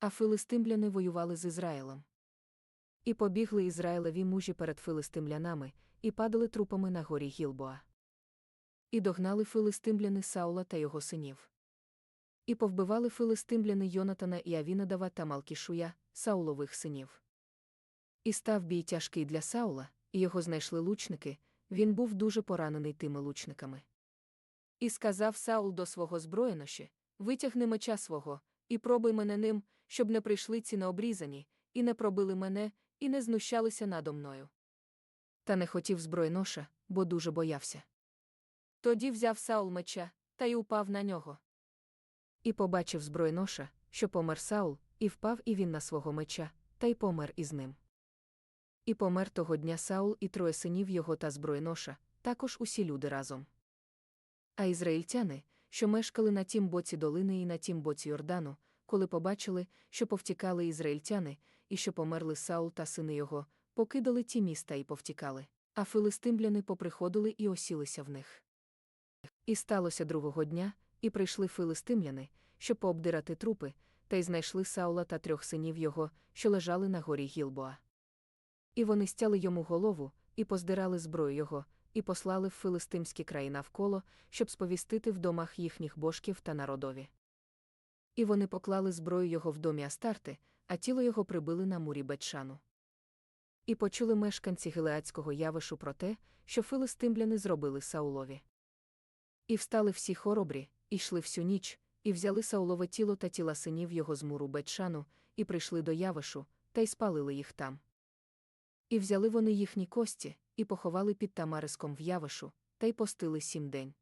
а филистимляни воювали з Ізраїлем. І побігли Ізраїлеві мужі перед филистимлянами, і падали трупами на горі Гілбоа. І догнали филистимляни Саула та його синів. І повбивали филистимляни Йонатана і Авінадава та Малкішуя, Саулових синів. І став бій тяжкий для Саула, і його знайшли лучники, він був дуже поранений тими лучниками. І сказав Саул до свого зброєноші: Витягни меча свого, і пробуй мене ним, щоб не прийшли ці необрізані, і не пробили мене, і не знущалися надо мною. Та не хотів зброєноша, бо дуже боявся. Тоді взяв Саул меча, та й упав на нього. І побачив зброєноша, що помер Саул, і впав і він на свого меча, та й помер із ним. І помер того дня Саул і троє синів його та зброєноша, також усі люди разом. А ізраїльтяни, що мешкали на тім боці долини і на тім боці Йордану, коли побачили, що повтікали ізраїльтяни, і що померли Саул та сини його, покидали ті міста і повтікали, а филистимляни поприходили і осілися в них. І сталося другого дня, і прийшли филистимляни, щоб пообдирати трупи, та й знайшли Саула та трьох синів його, що лежали на горі Гілбоа. І вони стяли йому голову, і поздирали зброю його, і послали в филистимські краї навколо, щоб сповістити в домах їхніх божків та народові. І вони поклали зброю його в домі Астарти, а тіло його прибили на мурі Бетшану. І почули мешканці Гилеадського явишу про те, що филистимляни зробили Саулові. І встали всі хоробрі, і йшли всю ніч, і взяли Саулове тіло та тіла синів його з муру Бетшану, і прийшли до явишу, та й спалили їх там. І взяли вони їхні кості, і поховали під тамариском в явишу, та й постили сім день.